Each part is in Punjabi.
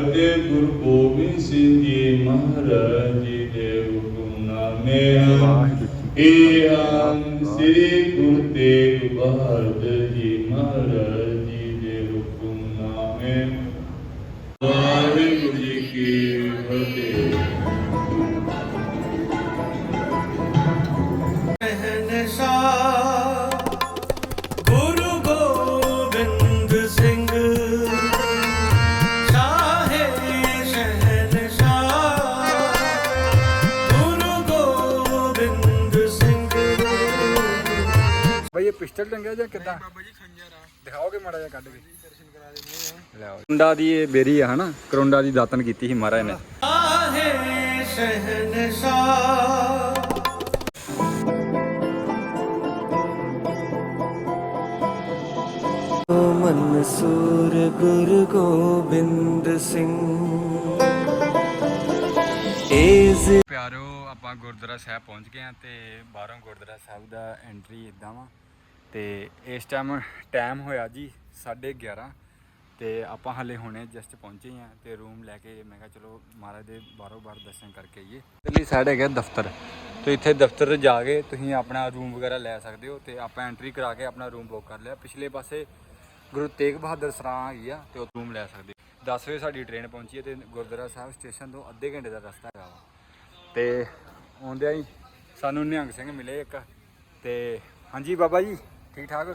ਅਤੇ ਗੁਰੂ ਗੋਬਿੰਦ ਸਿੰਘ ਜੀ ਮਹਾਰਾਜ ਜੀ ਦੇ ਹੁਕਮਨਾਮੇ ਇਹ ਹਨ ਸ੍ਰੀ ਗੁਰੂ ਤੇਗ ਬਹਾਦਰ ਪਿਸਟਲ ਟੰਗਿਆ ਜਾਂ ਕਿੱਦਾਂ? ਬਾਬਾ ਜੀ ਖੰਜਰ ਆ। ਦਿਖਾਓਗੇ ਮਾੜਾ ਜਿਹਾ ਕੱਢ ਕੇ? ਦਰਸ਼ਨ ਕਰਾ ਦਿੰਦੇ ਆ। ਲਿਆਓ। ਕਰੋਂਡਾ ਦੀ ਇਹ ਬੇਰੀ ਆ ਹਨਾ? ਕਰੋਂਡਾ ਦੀ ਦਾਤਨ ਕੀਤੀ ਸੀ ਮਹਾਰਾਜ ਨੇ। ਮਨਸੂਰ ਗੁਰੂ ਗੋਬਿੰਦ ਸਿੰਘ। ਏਜ਼ ਪਿਆਰੋ ਆਪਾਂ ਗੁਰਦੁਆਰਾ ਸਾਹਿਬ ਪਹੁੰਚ ਗਏ ਆ ਤੇ ਬਾਹਰੋਂ ਗੁਰਦੁਆਰਾ ਸਾਹਿਬ ਦਾ ਐਂਟਰੀ ਇਦਾਂ ਵਾ। ਤੇ ਇਸ ਟਾਈਮ ਟਾਈਮ ਹੋਇਆ ਜੀ 11:30 ਤੇ ਆਪਾਂ ਹਲੇ ਹੁਣੇ ਜਸਟ ਪਹੁੰਚੇ ਆ ਤੇ ਰੂਮ ਲੈ ਕੇ ਮੈਂ ਕਿਹਾ ਚਲੋ ਮਹਾਰਾਜ ਦੇ ਬਾਹਰੋਂ ਬਾਹਰ ਦਰਸ਼ਨ ਕਰਕੇ ਆਈਏ। ਇਧਰਲੀ ਸਾਈਡ ਹੈਗਾ ਦਫ਼ਤਰ। ਤੇ ਇੱਥੇ ਦਫ਼ਤਰ ਜਾ ਕੇ ਤੁਸੀਂ ਆਪਣਾ ਰੂਮ ਵਗੈਰਾ ਲੈ ਸਕਦੇ ਹੋ ਤੇ ਆਪਾਂ ਐਂਟਰੀ ਕਰਾ ਕੇ ਆਪਣਾ ਰੂਮ ਬੁੱਕ ਕਰ ਲਿਆ। ਪਿਛਲੇ ਪਾਸੇ ਗੁਰੂ ਤੇਗ ਬਹਾਦਰ ਸਰਾਂ ਹੈਗੀ ਆ ਤੇ ਉਹ ਰੂਮ ਲੈ ਸਕਦੇ ਹੋ। 10 ਵਜੇ ਸਾਡੀ ਟ੍ਰੇਨ ਪਹੁੰਚੀ ਹੈ ਤੇ ਗੁਰਦੁਆਰਾ ਸਾਹਿਬ ਸਟੇਸ਼ਨ ਤੋਂ ਅੱਧੇ ਘੰਟੇ ਦਾ ਰਸਤਾ ਹੈਗਾ ਵਾ। ਤੇ ਆਉਂਦਿਆਂ ਹੀ ਸਾਨੂੰ ਨਿਹੰਗ ਸਿੰਘ ਮਿਲੇ ਇੱਕ। ਤੇ ਹਾਂਜੀ ਬਾਬਾ ਜੀ। ਠੀਕ ਠਾਕ?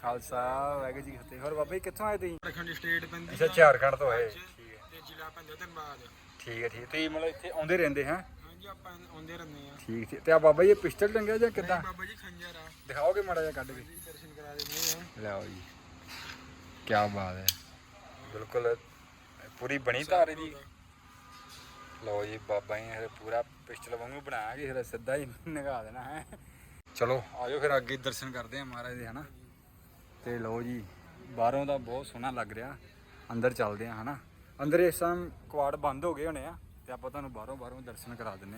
ਖਾਲਸਾ ਵਾਹਿਗੁਰੂ ਜੀ ਕੀ ਫਤਿਹ। ਹੋਰ ਬਾਬਾ ਜੀ ਕਿੱਥੋਂ ਆਏ ਤੁਸੀਂ? ਰਖੰਡ ਸਟੇਟ ਪੈਂਦੀ ਅੱਛਾ ਝਾਰਖੰਡ ਤੋਂ ਆਏ। ਠੀਕ ਹੈ। ਤੇ ਜ਼ਿਲ੍ਹਾ ਪੈਂਦਾ ਧੰਬਾਦ ਠੀਕ ਹੈ ਠੀਕ ਤੁਸੀਂ ਮਤਲਬ ਇੱਥੇ ਆਉਂਦੇ ਰਹਿੰਦੇ ਹਾਂ? ਹਾਂਜੀ ਆਪਾਂ ਆਉਂਦੇ ਰਹਿੰਦੇ ਆ। ਠੀਕ ਠੀਕ। ਤੇ ਆ ਬਾਬਾ ਜੀ ਇਹ ਪਿਸਟਲ ਟੰਗਿਆ ਜਾਂ ਕਿੱਦਾਂ? ਬਾਬਾ ਜੀ ਖੰਜਰ ਆ। ਦਿਖਾਓਗੇ ਮਾੜਾ ਜਿਹਾ ਕੱਢ ਕੇ? ਜੀ ਦਰਸ਼ਨ ਕਰਾ ਦਿੰਦੇ ਆ। ਲਿਆਓ ਜੀ। ਕੀ ਬਾਤ ਹੈ। ਬਿਲਕੁਲ ਪੂਰੀ ਬਣੀ ਧਾਰ ਇਹਦੀ। ਲਓ ਜੀ ਬਾਬਾ ਜੀ ਇਹ ਪੂਰਾ ਪਿਸਟਲ ਵਾਂਗੂ ਬਣਾਇਆ ਕਿ ਸਿੱਧਾ ਹੀ ਨਗਾ ਦੇਣਾ ਹੈ? ਚਲੋ, ਆਜੋ ਫਿਰ ਅੱਗੇ ਦਰਸ਼ਨ ਕਰਦੇ ਆ ਮਹਾਰਾਜ ਦੇ, ਹਨਾ? ਤੇ ਲਓ ਜੀ, ਬਾਹਰੋਂ ਦਾ ਬਹੁਤ ਸੋਹਣਾ ਲੱਗ ਰਿਹਾ। ਅੰਦਰ ਚੱਲਦੇ ਆ ਹਨਾ? ਅੰਦਰ ਇਸ ਟਾਈਮ ਕੁਆੜ ਬੰਦ ਹੋ ਗਏ ਹੋਣੇ ਆ, ਤੇ ਆਪਾਂ ਤੁਹਾਨੂੰ ਬਾਹਰੋਂ ਬਾਹਰੋਂ ਦਰਸ਼ਨ ਕਰਾ ਦਿੰਨੇ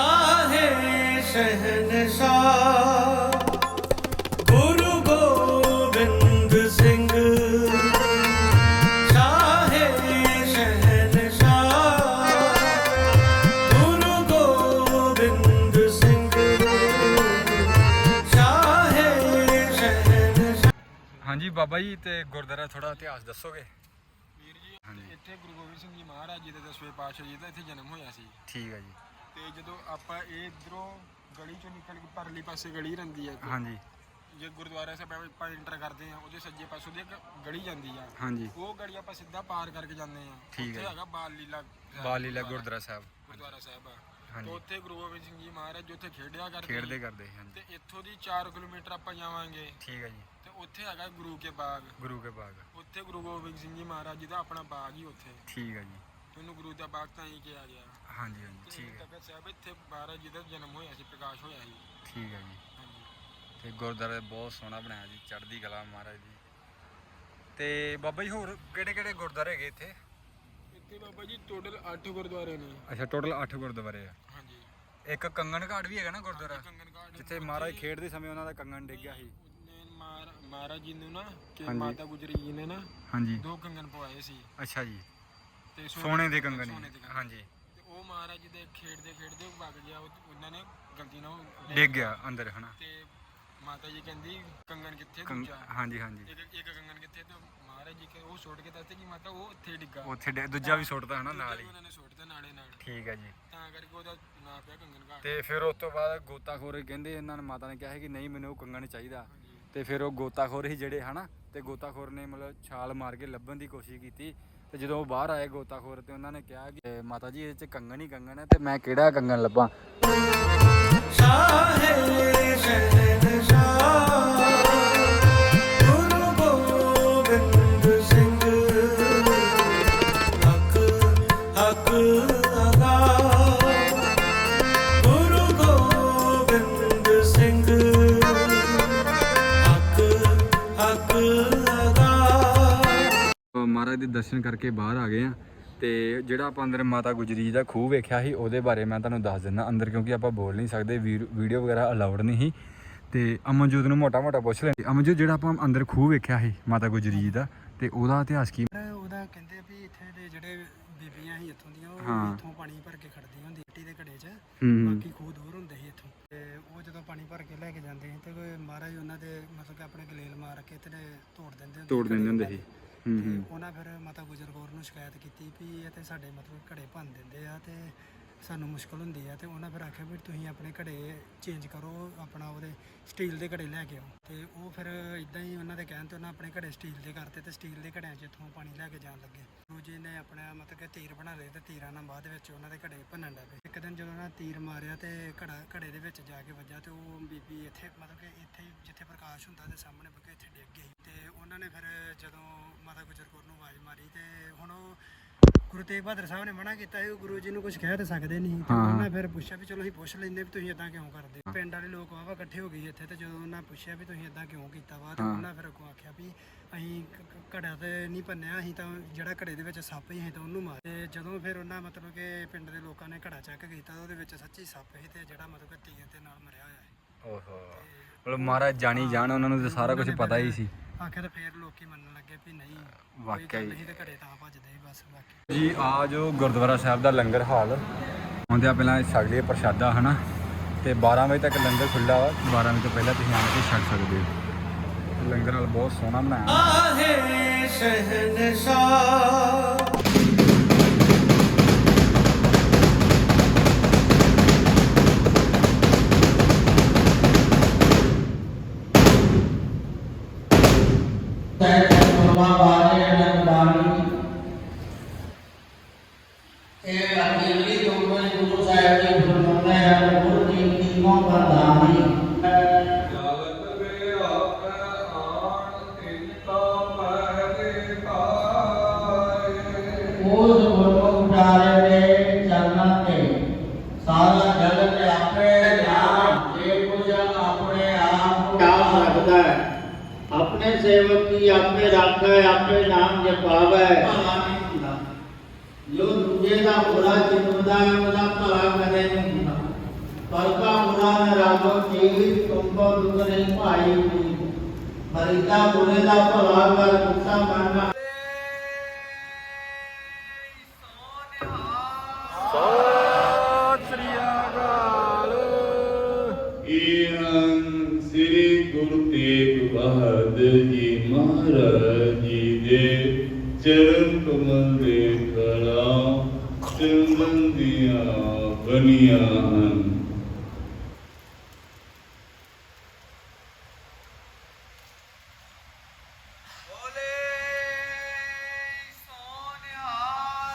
ਆਹੇ, ਸ਼ਹਿਨਸ਼ਾਹ। ਬਾਬਾ ਜੀ ਤੇ ਗੁਰਦੁਆਰਾ ਥੋੜਾ ਇਤਿਹਾਸ ਦੱਸੋਗੇ? ਵੀਰ ਜੀ। ਇੱਥੇ ਗੁਰੂ ਗੋਬਿੰਦ ਸਿੰਘ ਜੀ ਮਹਾਰਾਜ ਜੀ ਦੇ ਦਸਵੇਂ ਪਾਤਸ਼ਾਹ ਜੀ ਦਾ ਇੱਥੇ ਜਨਮ ਹੋਇਆ ਸੀ। ਠੀਕ ਹੈ ਜੀ। ਤੇ ਜਦੋਂ ਆਪਾਂ ਇਹ ਇਧਰੋਂ ਗਲੀ ਚੋਂ ਨਿਕਲ ਕੇ ਪਰਲੀ ਪਾਸੇ ਗਲੀ ਰਹਿੰਦੀ ਇੱਕ। ਹਾਂਜੀ। ਜੇ ਗੁਰਦੁਆਰਾ ਸਾਹਿਬ ਆਪਾਂ ਇੰਟਰ ਕਰਦੇ ਆ ਉਹਦੇ ਸੱਜੇ ਪਾਸੋਂ ਦੀ ਇੱਕ ਗਲੀ ਜਾਂਦੀ ਆ। ਹਾਂਜੀ। ਉਹ ਗਲੀ ਆਪਾਂ ਸਿੱਧਾ ਪਾਰ ਕਰਕੇ ਜਾਂਦੇ ਆ। ਠੀਕ ਹੈ। ਹੈਗਾ ਬਾਲ ਲੀਲਾ ਸਾਹਿਬ। ਬਾਲ ਲੀਲਾ ਗੁਰਦੁਆਰਾ ਸਾਹਿਬ। ਗੁਰਦੁਆਰਾ ਸਾਹਿਬ ਆ। ਹਾਂਜੀ। ਉੱਥੇ ਗੁਰੂ ਗੋਬਿੰਦ ਸਿੰਘ ਜੀ ਮਹਾਰਾਜ ਜੀ ਉੱਥੇ ਖੇਡਿਆ ਕਰਦੇ ਖੇਡਦੇ ਸੀ। ਕਰਦੇ ਹਾਂਜੀ। ਤੇ ਇੱਥੋਂ ਦੀ 4 ਕਿਲੋਮੀਟਰ ਆਪਾਂ ਜਾਵਾਂਗੇ। ਠੀਕ ਹੈ ਜੀ। ਤੇ ਉੱਥੇ ਹੈਗਾ ਗੁਰੂ ਕੇ ਬਾਗ। ਗੁਰੂ ਕੇ ਬਾਗ। ਉੱਥੇ ਗੁਰੂ ਗੋਬਿੰਦ ਸਿੰਘ ਜੀ ਮਹਾਰਾਜ ਜੀ ਦਾ ਆਪਣਾ ਬਾਗ ਹੀ ਉੱਥੇ। ਠੀਕ ਹੈ ਜੀ। ਉਹਨੂੰ ਗੁਰੂ ਦਾ ਬਾਗ ਤਾਂ ਹੀ ਕਿਹਾ ਗਿਆ। ਹਾਂਜੀ ਹਾਂਜੀ ਠੀਕ ਹੈ। ਤਖਤ ਸਾਹਿਬ ਇੱਥੇ ਮਹਾਰਾਜ ਜੀ ਦਾ ਜਨਮ ਹੋਇਆ ਸੀ ਪ੍ਰਕਾਸ਼ ਹੋਇਆ ਸੀ। ਠੀਕ ਹੈ ਜੀ। ਹਾਂਜੀ। ਤੇ ਗੁਰਦੁਆਰਾ ਬਹੁਤ ਸੋਹਣਾ ਬਣਾਇਆ ਜੀ ਚੜ੍ਹਦੀ ਕਲਾ ਮਹਾਰਾਜ ਦੀ। ਤੇ ਬਾਬਾ ਜੀ ਹੋਰ ਕਿਹੜੇ ਕਿਹੜੇ ਗੁਰਦੁਆਰੇ ਹੈਗੇ ਇੱਥੇ? ਇੱਥੇ ਬਾਬਾ ਜੀ ਟੋਟਲ 8 ਗੁਰਦੁਆਰੇ ਨੇ। ਅੱਛਾ ਟੋਟਲ 8 ਗੁਰਦੁਆਰੇ ਆ। ਹਾਂਜੀ। ਇੱਕ ਕੰਗਣ ਘਾਟ ਵੀ ਹੈਗਾ ਨਾ ਗੁਰਦੁਆਰਾ? ਘਾਟ ਜਿੱਥੇ ਮਹਾਰਾਜ ਖੇਡਦੇ ਸਮੇਂ ਉਹਨਾਂ ਦਾ ਕੰਗਣ ਡਿੱਗ ਗਿਆ ਸੀ ਨੇ ਮਹਾਰਾ- ਮਹਾਰਾਜ ਜੀ ਨੂੰ ਨਾ ਕਿ ਹਾਂਜੀ। ਮਾਤਾ ਗੁਜਰੀ ਜੀ ਨੇ ਨਾ ਹਾਂਜੀ। ਦੋ ਕੰਗਨ ਪਵਾਏ ਸੀ। ਅੱਛਾ ਜੀ। ਤੇ ਸੋਨੇ ਦੇ ਕੰਗਣ ਸੋਨੇ ਕੰਗਣ। ਹਾਂਜੀ। ਤੇ ਉਹ ਮਹਾਰਾਜ ਜੀ ਦੇ ਖੇਡਦੇ ਖੇਡਦੇ ਉਹ ਵਗ ਗਿਆ ਉਹ- ਉਹਨਾਂ ਨੇ ਗਲਤੀ ਨਾਲ ਉਹ ਡਿੱਗ ਗਿਆ ਅੰਦਰ ਹਨਾ। ਤੇ ਮਾਤਾ ਜੀ ਕਹਿੰਦੀ ਕੰਗਨ ਕਿੱਥੇ ਕੰਗ- ਦੂਜਾ? ਹਾਂਜੀ ਹਾਂਜੀ। ਇੱਕ ਇੱਕ ਕੰਗਨ ਕਿੱਥੇ ਤੇ ਮਹਾਰਾਜ ਜੀ ਕਿ ਉਹ ਸੁੱਟ ਕੇ ਦੱਸਦੇ ਕਿ ਮਾਤਾ ਉਹ ਉੱਥੇ ਡਿੱਗਾ। ਉੱਥੇ ਦੂਜਾ ਵੀ ਸੁੱਟਦਾ ਹਨਾ ਨਾਲ ਹੀ। ਉਹਨਾਂ ਨੇ ਸੁੱਟਦਾ ਨਾਲੇ ਨਾਲ। ਠੀਕ ਹੈ ਜੀ। ਤਾਂ ਕਰਕੇ ਉਹਦਾ ਨਾਂ ਪਿਆ ਕੰਗਨ ਘਾਟ। ਤੇ ਫਿਰ ਉਸ ਤੋਂ ਬਾਅਦ ਗੋਤਾਖੋਰ ਕਹਿੰਦੇ ਇਹਨਾਂ ਨੇ ਮਾਤਾ ਨੇ ਕਿਹਾ ਸੀ ਕਿ ਨਹੀਂ ਮੈਨੂੰ ਉਹ ਕੰਗਣ ਚਾਹੀਦਾ। ਤੇ ਫਿਰ ਉਹ ਗੋਤਾਖੋਰ ਹੀ ਜਿਹੜੇ ਹਨਾ ਤੇ ਗੋਤਾਖੋਰ ਨੇ ਮਤਲਬ ਛਾਲ ਮਾਰ ਕੇ ਲੱਭਣ ਦੀ ਕੋਸ਼ਿਸ਼ ਕੀਤੀ। ਤੇ ਜਦੋਂ ਉਹ ਬਾਹਰ ਆਏ ਗੋਤਾਖੋਰ ਤੇ ਉਹਨਾਂ ਨੇ ਕਿਹਾ ਕਿ "ਇਹ ਮਾਤਾ ਜੀ ਇਹ ਚ ਕੰਗਣ ਹੀ ਕੰਗਣ ਹੈ ਤੇ ਮੈਂ ਕਿਹੜਾ ਕੰਗਣ ਲੱਭਾਂ? ਮਹਾਰਾਜ ਦੇ ਦਰਸ਼ਨ ਕਰਕੇ ਬਾਹਰ ਆ ਗਏ ਆ ਤੇ ਜਿਹੜਾ ਆਪਾਂ ਅੰਦਰ ਮਾਤਾ ਗੁਜਰੀ ਜੀ ਦਾ ਖੂਹ ਵੇਖਿਆ ਸੀ, ਉਹਦੇ ਬਾਰੇ ਮੈਂ ਤੁਹਾਨੂੰ ਦੱਸ ਦਿੰਦਾ ਅੰਦਰ ਕਿਉਂਕਿ ਆਪਾਂ ਬੋਲ ਨਹੀਂ ਸਕਦੇ ਵੀਡੀਓ ਵਗੈਰਾ ਅਲਾਉਡ ਨਹੀਂ ਸੀ। ਤੇ ਅਮਨਜੋਤ ਨੂੰ ਮੋਟਾ ਮੋਟਾ ਪੁੱਛ ਲੈਂਦੇ। ਅਮਨਜੋਤ ਜਿਹੜਾ ਆਪਾਂ ਅੰਦਰ ਖੂਹ ਵੇਖਿਆ ਸੀ ਮਾਤਾ ਗੁਜਰੀ ਜੀ ਦਾ ਤੇ ਉਹਦਾ ਇਤਿਹਾਸ ਕੀ? ਉਹਦਾ ਕਹਿੰਦੇ ਵੀ ਇੱਥੇ ਦੇ ਜਿਹੜੇ ਬੀਬੀਆਂ ਸੀ ਇੱਥੋਂ ਦੀਆਂ ਉਹ। ਇੱਥੋਂ ਪਾਣੀ ਭਰ ਕੇ ਖੜਦੀਆਂ ਹੁੰਦੀ ਮਿੱਟੀ ਦੇ ਘੜੇ 'ਚ। ਬਾਕੀ ਖੂਹ ਦੂਰ ਹੁੰਦੇ ਸੀ ਇੱਥੋਂ। ਤੇ ਉਹ ਜਦੋਂ ਪਾਣੀ ਭਰ ਕੇ ਲੈ ਕੇ ਜਾਂਦੇ ਸੀ ਤੇ ਕੋਈ ਮਹਾਰਾਜ ਉਹਨਾਂ ਦੇ ਮਤਲਬ ਕਿ ਆਪਣੇ ਗਲੇਲ ਮਾਰ ਕੇ ਤੇ ਤੋੜ ਦਿੰਦੇ ਹੁੰਦੇ ਤੋੜ ਦਿੰਦੇ ਹੁੰਦੇ ਸੀ। ਹੂੰ ਤੇ ਹੂੰ। ਉਹਨਾਂ ਫਿਰ ਮਾਤਾ ਗੁਜਰ ਕੌਰ ਨੂੰ ਸ਼ਿਕਾਇਤ ਕੀਤੀ ਵੀ ਇਹ ਤੇ ਸਾਡੇ ਮਤਲਬ ਘੜੇ ਭੰਨ ਦਿੰਦੇ ਆ ਤੇ ਸਾਨੂੰ ਮੁਸ਼ਕਲ ਹੁੰਦੀ ਆ ਤੇ ਉਹਨਾਂ ਫਿਰ ਆਖਿਆ ਵੀ ਤੁਸੀਂ ਆਪਣੇ ਘੜੇ ਚੇਂਜ ਕਰੋ, ਆਪਣਾ ਉਹਦੇ ਸਟੀਲ ਦੇ ਘੜੇ ਲੈ ਕੇ ਆਓ। ਤੇ ਉਹ ਫਿਰ ਇਦਾਂ ਹੀ ਉਹਨਾਂ ਦੇ ਕਹਿਣ ਤੇ ਉਹਨਾਂ ਆਪਣੇ ਘੜੇ ਸਟੀਲ ਦੇ ਕਰਤੇ ਤੇ ਸਟੀਲ ਦੇ ਘੜਿਆਂ 'ਚ ਇੱਥੋਂ ਪਾਣੀ ਲੈ ਕੇ ਜਾਣ ਲੱਗੇ। ਗੁਰੂ ਨੇ ਆਪਣਾ ਮਤਲਬ ਕਿ ਤੀਰ ਬਣਾ ਲਏ ਤੇ ਤੀਰਾਂ ਨਾਲ ਬਾਅਦ ਵਿੱਚ ਉਹਨਾਂ ਦੇ ਘੜੇ ਭੰਨਣ ਲੱਗੇ ਇੱਕ ਦਿਨ ਜਦੋਂ ਉਹਨਾਂ ਤੀਰ ਮਾਰਿਆ ਤੇ ਘੜਾ, ਘੜੇ ਦੇ ਵਿੱਚ ਜਾ ਕੇ ਵੱਜਾ ਤੇ ਉਹ ਬੀਬੀ ਇੱਥੇ ਮਤਲਬ ਕਿ ਇੱਥੇ ਹੀ ਜਿੱਥੇ ਪ੍ਰਕਾਸ਼ ਹੁੰਦਾ ਤੇ ਸਾਹਮਣੇ ਬੱਕੇ ਇੱਥੇ ਡਿੱਗ ਗਈ। ਤੇ ਉਹਨਾਂ ਨੇ ਫਿਰ ਜਦੋਂ ਮਾਤਾ ਗੁਜਰ ਕੌਰ ਨੂੰ ਆਵਾਜ਼ ਮਾਰੀ ਤੇ ਹੁਣ ਉਹ ਗੁਰੂ ਤੇਗ ਬਹਾਦਰ ਸਾਹਿਬ ਨੇ ਮਨਾ ਕੀਤਾ ਸੀ ਉਹ ਗੁਰੂ ਜੀ ਨੂੰ ਕੁਝ ਕਹਿ ਤਾਂ ਸਕਦੇ ਨਹੀਂ ਤੇ ਹਾਂ। ਉਹਨਾਂ ਫਿਰ ਪੁੱਛਿਆ ਵੀ ਚਲੋ ਅਸੀਂ ਪੁੱਛ ਲੈਂਦੇ ਵੀ ਤੁਸੀਂ ਇਦਾਂ ਕਿਉਂ ਕਰਦੇ ਹੋ? ਪਿੰਡ ਵਾਲੇ ਲੋਕ ਵਾਵਾ ਇਕੱਠੇ ਹੋ ਗਏ ਸੀ ਇੱਥੇ ਤੇ ਜਦੋਂ ਉਹਨਾਂ ਪੁੱਛਿਆ ਵੀ ਤੁਸੀਂ ਇਦਾਂ ਕਿਉਂ ਕੀਤਾ ਵਾ ਤੇ ਹਾਂ। ਉਹਨਾਂ ਫਿਰ ਅੱਗੋਂ ਆਖਿਆ ਵੀ ਅਸੀਂ ਘੜਾ ਤੇ ਨਹੀਂ ਭੰਨਿਆ ਅਸੀਂ ਤਾਂ ਜਿਹੜਾ ਘੜੇ ਦੇ ਵਿੱਚ ਸੱਪ ਸੀ ਅਸੀਂ ਤਾਂ ਉਹਨੂੰ ਮਾਰ ਤੇ ਜਦੋਂ ਫਿਰ ਉਹਨਾਂ ਮਤਲਬ ਕਿ ਪਿੰਡ ਦੇ ਲੋਕਾਂ ਨੇ ਘੜਾ ਚੱਕ ਕੀਤਾ ਉਹਦੇ ਵਿੱਚ ਸੱਚੀ ਸੱਪ ਸੀ ਤੇ ਜਿਹੜਾ ਮਤਲਬ ਕਿ ਤੀਰ ਦੇ ਨਾਲ ਮਰਿਆ ਹੋਇਆ ਹੈ ਓਹੋ ਮਤਲਬ ਮਹਾਰਾਜ ਜਾਣੀ ਜਾਣ ਉਹਨਾਂ ਨੂੰ ਤਾਂ ਸਾਰਾ ਕੁਝ ਪਤਾ ਹੀ ਸੀ। ਆਖਿਆ ਤਾਂ ਫਿਰ ਲੋਕੀ ਮੰਨਣ ਲੱਗੇ ਵੀ ਨਹੀਂ ਕੋਈ ਵਾਕਿਆ ਗੱਲ ਹੀ। ਨਹੀਂ ਤੇ ਘੜੇ ਤਾਂ ਭੱਜਦੇ ਸੀ ਬਸ ਬਾਕੀ। ਜੀ ਆ ਜੋ ਗੁਰਦੁਆਰਾ ਸਾਹਿਬ ਦਾ ਲੰਗਰ ਹਾਲ। ਹੁੰਦੇ ਆ ਪਹਿਲਾਂ ਛਕ ਲਈਏ ਪ੍ਰਸ਼ਾਦਾ ਹਨਾ? ਤੇ 12 ਵਜੇ ਤੱਕ ਲੰਗਰ ਖੁੱਲਾ ਵਾ। 12 ਵਜੇ ਤੋਂ ਪਹਿਲਾਂ ਤੁਸੀਂ ਆਣ ਕੇ ਛਕ ਸਕਦੇ ਹੋ। ਲੰਗਰ ਹਾਲ ਬਹੁਤ ਸੋਹਣਾ ਬਣਾਇਆ। आहे ਆਪਣੇ ਸੇਵਕ ਕੀ ਆਪੇ ਰੱਖੇ, ਆਪੇ ਨਾਮ ਜਪਾਵੇ। ਭਲਾ ਨਹੀਂ ਹੁੰਦਾ ਜੋ ਦੂਜੇ ਦਾ ਬੁਰਾ ਚਿੰਤਦਾ ਹੈ, ਉਹਦਾ ਭਲਾ ਕਦੇ ਨਹੀਂ ਹੁੰਦਾ। ਪਰ ਕਾ ਬੁਰਾ ਨ ਰਾਗੋ ਚੀਜ਼ ਤੁਮ ਕੋ ਦੁਖ ਨਹੀਂ ਭਾਈ। ਮਰਿਦਾ ਬੁਰੇ ਦਾ ਭਲਾ ਕਰ ਗੁੱਸਾ ਮੰਨਣਾ ਮਹਾਰਾਜ ਜੀ ਦੇ ਚਰਨ ਕਮਲ ਦੇ ਖੜਾ ਚੰਦਨ ਦੀਆਂ ਬਣੀਆਂ ਹਨ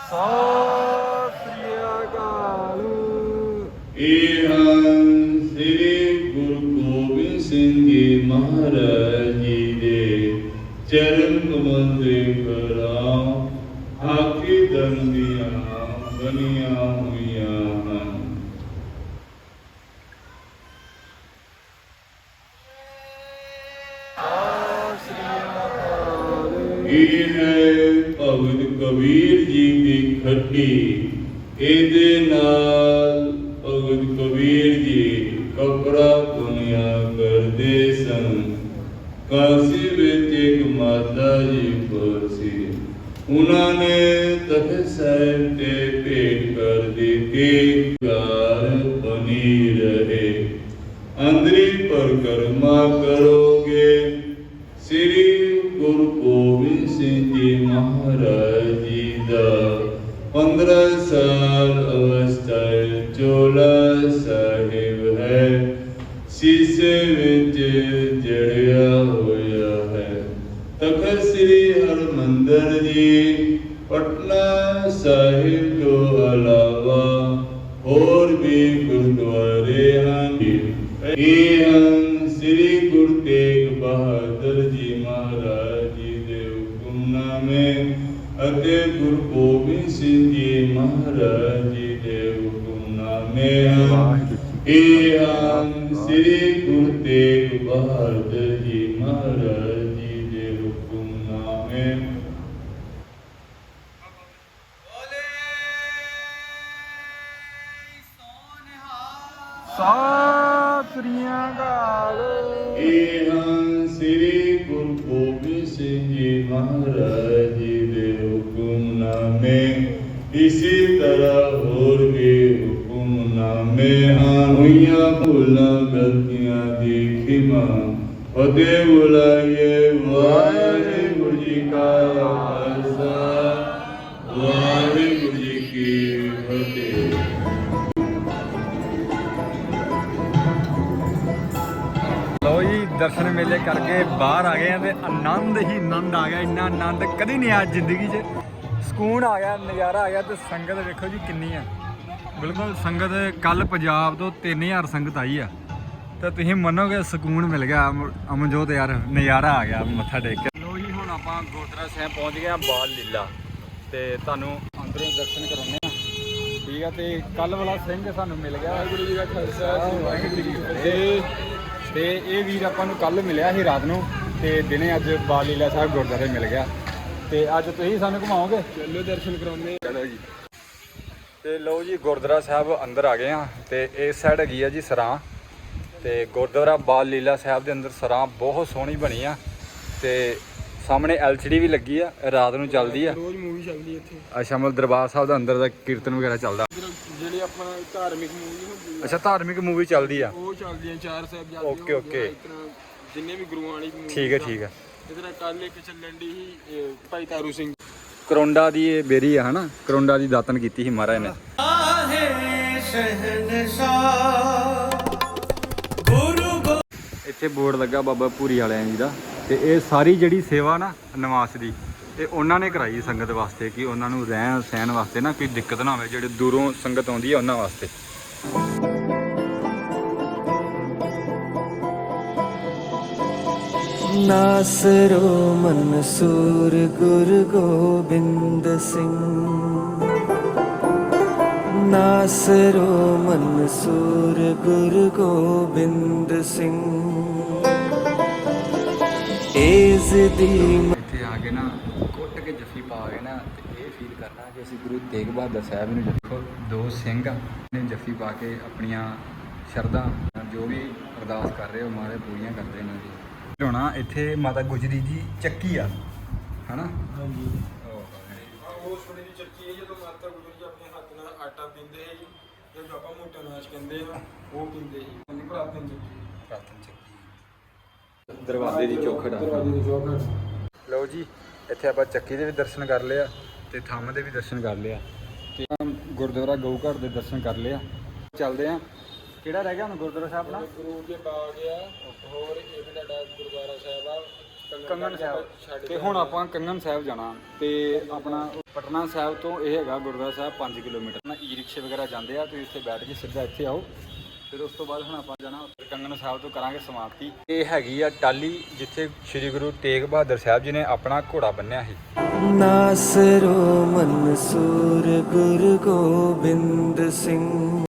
ਸਤਿ ਸ੍ਰੀ ਅਕਾਲ ਇਹ ਹਨ ਸ੍ਰੀ ਗੁਰੂ ਗੋਬਿੰਦ ਸਿੰਘ ਜੀ ਮਹਾਰਾਜ ਚਰਨ ਕਮਲ ਦੇ ਖੜਾ ਆਖੀ ਦੰਦੀਆਂ ਬਣੀਆਂ ਹੋਈਆਂ ਹਨ। ਇਹ ਹੈ ਭਗਤ ਕਬੀਰ ਜੀ ਦੀ ਖੱਟੀ, ਇਹਦੇ ਨਾਲ ਭਗਤ ਕਬੀਰ ਜੀ ਕਪੜਾ ਪੁਨਿਆ ਕਰਦੇ ਸਨ। ਕਾਸੀ ਜੀ ਫਸੀ ਉਹਨਾਂ ਨੇ ਤਖਤ ਸਾਹਿਬ ਤੇ ਭੇਟ ਕਰ ਦਿੱਤੀ ਘਰ ਬਣੀ ਰਹੇ ਅੰਦਰੀ ਪਰਕਰਮਾ ਕਰੋਗੇ ਸ੍ਰੀ ਗੁਰੂ ਗੋਬਿੰਦ ਸਿੰਘ ਜੀ ਮਹਾਰਾਜ ਜੀ ਦਾ 15 ਸਾਲ ਅਵਸਥਾ ਚੋਲਾ ਸਾਹਿਬ ਹੈ ਸੀਸੇ ਵਿੱਚ ਜੜਿਆ ਹੋਇਆ ਹੈ ਤਖਤ ਸ੍ਰੀ ਹਰਮੰਦਰ ਜੀ ਪਟਨਾ ਸਾਹਿਬ ਤੋਂ ਇਲਾਵਾ ਹੋਰ ਵੀ ਗੁਰਦੁਆਰੇ ਹਨ ਇਹ ਹਨ ਸ੍ਰੀ ਗੁਰੂ ਤੇਗ ਬਹਾਦਰ ਜੀ ਮਹਾਰਾਜ ਜੀ ਦੇ ਹੁਕਮਨਾਮੇ ਅਤੇ ਗੁਰੂ ਗੋਬਿੰਦ ਸਿੰਘ ਜੀ ਮਹਾਰਾਜ ਜੀ ਦੇ ਹੁਕਮਨਾਮੇ ਹਨ ਇਹ ਹਨ ਸ੍ਰੀ ਗੁਰੂ ਤੇਗ ਬਹਾਦਰ ਜੀ ਮਹਾਰਾਜ ਸ੍ਰੀਆਂ ਘਾਲ ਇਹ ਹਨ ਸ੍ਰੀ ਗੁਰੂ ਗੋਬਿੰਦ ਸਿੰਘ ਜੀ ਮਹਾਰਾਜ ਜੀ ਦੇ ਹੁਕਮਨਾਮੇ ਇਸੇ ਤਰ੍ਹਾਂ ਹੋਰ ਵੀ ਹੁਕਮਨਾਮੇ ਹਨ ਹੋਈਆਂ ਭੁੱਲਾਂ ਗਲਤੀਆਂ ਦੀ ਖਿਮਾ ਫਤਿਹ ਬੁਲਾਈਏ ਵਾਹਿਗੁਰੂ ਜੀ ਕਾ ਖਾਲਸਾ ਵਾਹਿਗੁਰੂ ਜੀ ਕੀ ਫਤਿਹ ਦਰਸ਼ਨ ਮੇਲੇ ਕਰਕੇ ਬਾਹਰ ਆ ਗਏ ਆ ਤੇ ਆਨੰਦ ਹੀ ਆਨੰਦ ਆ ਗਿਆ, ਇੰਨਾ ਆਨੰਦ ਕਦੀ ਨਹੀਂ ਆਇਆ ਜ਼ਿੰਦਗੀ 'ਚ। ਸਕੂਨ ਆ ਗਿਆ, ਨਜ਼ਾਰਾ ਆ ਗਿਆ ਤੇ ਸੰਗਤ ਵੇਖੋ ਜੀ ਕਿੰਨੀ ਆ। ਬਿਲਕੁਲ ਸੰਗਤ ਕੱਲ ਪੰਜਾਬ ਤੋਂ 3000 ਸੰਗਤ ਆਈ ਆ। ਤਾਂ ਤੁਸੀਂ ਮੰਨੋਗੇ ਸਕੂਨ ਮਿਲ ਗਿਆ, ਅਮ- ਅਮਨਜੋਤ ਯਾਰ, ਨਜ਼ਾਰਾ ਆ ਗਿਆ ਮੱਥਾ ਟੇਕ ਕੇ। ਲੋ ਜੀ, ਹੁਣ ਆਪਾਂ ਗੁਰਦੁਆਰਾ ਸਾਹਿਬ ਪਹੁੰਚ ਗਏ ਆ, ਬਾਲ ਲੀਲਾ। ਤੇ ਤੁਹਾਨੂੰ ਅੰਦਰੋਂ ਦਰਸ਼ਨ ਕਰਾਉਂਦੇ ਆ। ਠੀਕ ਆ, ਤੇ ਕੱਲ ਵਾਲਾ ਸਿੰਘ ਸਾਨੂੰ ਮਿਲ ਗਿਆ। ਵਾਹਿਗੁਰੂ ਜੀ ਦਾ ਖਾਲਸਾ ਵਾਹਿਗੁਰੂ ਜੀ ਕੀ ਫਤਿਹ। ਤੇ ਇਹ ਵੀਰ ਆਪਾਂ ਨੂੰ ਕੱਲ ਮਿਲਿਆ ਸੀ ਰਾਤ ਨੂੰ ਤੇ ਦਿਨੇ ਅੱਜ ਬਾਲ ਲੀਲਾ ਸਾਹਿਬ ਗੁਰਦੁਆਰੇ ਮਿਲ ਗਿਆ। ਤੇ ਅੱਜ ਤੁਸੀਂ ਸਾਨੂੰ ਘੁਮਾਓਗੇ? ਚਲੋ ਦਰਸ਼ਨ ਕਰਾਉਣੇ ਚਲੋ ਜੀ। ਤੇ ਲਓ ਜੀ ਗੁਰਦੁਆਰਾ ਸਾਹਿਬ ਅੰਦਰ ਆ ਗਏ ਆ ਤੇ ਇਸ ਸਾਈਡ ਹੈਗੀ ਆ ਜੀ ਸਰਾਂ। ਤੇ ਗੁਰਦੁਆਰਾ ਬਾਲ ਲੀਲਾ ਸਾਹਿਬ ਦੇ ਅੰਦਰ ਸਰਾਂ ਬਹੁਤ ਸੋਹਣੀ ਬਣੀ ਆ। ਤੇ ਸਾਹਮਣੇ ਐਲਸੀਡੀ ਵੀ ਲੱਗੀ ਆ ਰਾਤ ਨੂੰ ਚੱਲਦੀ ਆ। ਰੋਜ਼ ਮੂਵੀ ਚੱਲਦੀ ਇੱਥੇ। ਅੱਛਾ ਮਤਲਬ ਦਰਬਾਰ ਸਾਹਿਬ ਦਾ ਅੰਦਰ ਦਾ ਕੀਰਤਨ ਵਗੈਰਾ ਚੱਲਦਾ। ਜਿਹੜੇ ਆਪਾਂ ਧਾਰਮਿਕ ਮੂਵੀ ਹੁੰਦੀ ਆ ਅੱਛਾ ਧਾਰਮਿਕ ਮੂਵੀ ਚੱਲਦੀ ਆ। ਉਹ ਚੱਲਦੀ ਆ ਚਾਰ ਸਾਹਿਬ ਜਾਂਦੇ ਓਕੇ ਓਕੇ ਜਿੰਨੇ ਵੀ ਗੁਰੂਆਂ ਵਾਲੀ ਮੂਵੀ ਠੀਕ ਹੈ ਠੀਕ ਹੈ ਇਧਰ ਕੱਲ ਇੱਕ ਚੱਲਣ ਦੀ ਹੀ ਭਾਈ ਤਾਰੂ ਸਿੰਘ। ਕਰੋਂਡਾ ਦੀ ਇਹ ਬੇਰੀ ਆ ਹਨਾ? ਕਰੋਂਡਾ ਦੀ ਦਾਤਨ ਕੀਤੀ ਸੀ ਮਹਾਰਾਜ ਨੇ। ਇੱਥੇ ਬੋਰਡ ਲੱਗਾ ਬਾਬਾ ਪੂਰੀ ਵਾਲਿਆਂ ਜੀ ਦਾ। ਤੇ ਇਹ ਸਾਰੀ ਜਿਹੜੀ ਸੇਵਾ ਨਾ ਨਿਵਾਸ ਦੀ, ਤੇ ਉਹਨਾਂ ਨੇ ਕਰਾਈ ਸੰਗਤ ਵਾਸਤੇ ਕਿ ਉਹਨਾਂ ਨੂੰ ਰਹਿਣ ਸਹਿਣ ਵਾਸਤੇ ਨਾ ਕੋਈ ਦਿੱਕਤ ਨਾ ਹੋਵੇ ਜਿਹੜੇ ਦੂਰੋਂ ਸੰਗਤ ਆਉਂਦੀ ਹੈ ਉਹਨਾਂ ਵਾਸਤੇ। ਨਾਸਰੋ ਮਨਸੂਰ ਗੁਰ ਗੋਬਿੰਦ ਸਿੰਘ। ਨਾਸਰੋ ਮਨਸੂਰ ਗੁਰ ਗੋਬਿੰਦ ਸਿੰਘ। ਤੇਜ਼ ਦੀ ਇੱਥੇ ਆ ਕੇ ਨਾ ਕੁੱਟ ਕੇ ਜੱਫੀ ਪਾ ਕੇ ਨਾ ਤੇ ਇਹ ਫੀਲ ਕਰਨਾ ਕਿ ਅਸੀਂ ਗੁਰੂ ਤੇਗ ਬਹਾਦਰ ਸਾਹਿਬ ਨੂੰ ਜੱਫੋ ਦੋ ਸਿੰਘ ਨੇ ਜੱਫੀ ਪਾ ਕੇ ਆਪਣੀਆਂ ਸ਼ਰਧਾ ਜੋ ਵੀ ਅਰਦਾਸ ਕਰ ਰਹੇ ਹੋ ਮਾਰੇ ਪੂਰੀਆਂ ਕਰਦੇ ਨੇ ਜੀ। ਢੋਣਾ ਇੱਥੇ ਮਾਤਾ ਗੁਜਰੀ ਜੀ ਚੱਕੀ ਆ ਹਨਾ? ਹਾਂਜੀ। ਉਹ ਛੋਟੀ ਜਿਹੀ ਚੱਕੀ ਹੈ ਜਦੋਂ ਮਾਤਾ ਗੁਜਰੀ ਜੀ ਆਪਣੇ ਹੱਥ ਨਾਲ ਆਟਾ ਪੀਂਦੇ ਹੈ ਜੀ ਜੋ ਆਪਾਂ ਮੋਟਾ ਨਾਚ ਕਹਿੰਦੇ ਆ ਉਹ ਪੀਂਦੇ ਹੈ ਨਹੀਂ ਪ੍ਰਾਪਤਨ ਚੱਕੀ। ਪ੍ਰਾਪਤਨ ਚੱਕੀ। ਦਰਵਾਜ਼ੇ ਦੀ ਚੌਖੜ ਆ। ਦਰਵਾਜ਼ੇ ਦੀ ਚੌਖੜ। ਲਓ ਜੀ ਇੱਥੇ ਆਪਾਂ ਚੱਕੀ ਦੇ ਵੀ ਦਰਸ਼ਨ ਕਰ ਲਿਆ ਤੇ ਥੰਮ ਦੇ ਵੀ ਦਰਸ਼ਨ ਕਰ ਲਿਆ ਤੇ ਗੁਰਦੁਆਰਾ ਗਊ ਘਰ ਦੇ ਦਰਸ਼ਨ ਕਰ ਲਿਆ ਚੱਲਦੇ ਆ। ਕਿਹੜਾ ਰਹਿ ਗਿਆ ਹੁਣ ਗੁਰਦੁਆਰਾ ਸਾਹਿਬ ਆਪਣਾ? ਗੁਰੂ ਦੇ ਬਾਗ ਆ। ਹੋਰ ਇਹ ਵੀ ਤੁਹਾਡਾ ਗੁਰਦੁਆਰਾ ਸਾਹਿਬ ਆ। ਕੰਗਨ ਸਾਹਿਬ ਤੇ ਹੁਣ ਆਪਾਂ ਕੰਗਨ ਸਾਹਿਬ ਜਾਣਾ। ਤੇ ਆਪਣਾ ਪਟਨਾ ਸਾਹਿਬ ਤੋਂ ਇਹ ਹੈਗਾ ਗੁਰਦੁਆਰਾ ਸਾਹਿਬ 5 ਕਿਲੋਮੀਟਰ। ਨਾ ਈ ਰਿਕਸ਼ੇ ਵਗੈਰਾ ਜਾਂਦੇ ਆ ਤੁਸੀਂ ਇੱਥੇ ਬੈਠ ਕੇ ਸਿੱਧਾ ਇੱਥੇ ਆਓ। ਫਿਰ ਉਸ ਤੋਂ ਬਾਅਦ ਹੁਣ ਆਪਾਂ ਜਾਣਾ ਉੱਤਰ ਕੰਗਨ ਸਾਹਿਬ ਤੋਂ ਕਰਾਂਗੇ ਸਮਾਪਤੀ। ਇਹ ਹੈਗੀ ਆ ਟਾਲੀ ਜਿੱਥੇ ਸ੍ਰੀ ਗੁਰੂ ਤੇਗ ਬਹਾਦਰ ਸਾਹਿਬ ਜੀ ਨੇ ਆਪਣਾ ਘੋੜਾ ਬੰਨਿਆ ਸੀ। ਨਾਸਰੋ ਮਨਸੂਰ ਗੁਰੂ ਗੋਬਿੰਦ ਸਿੰਘ।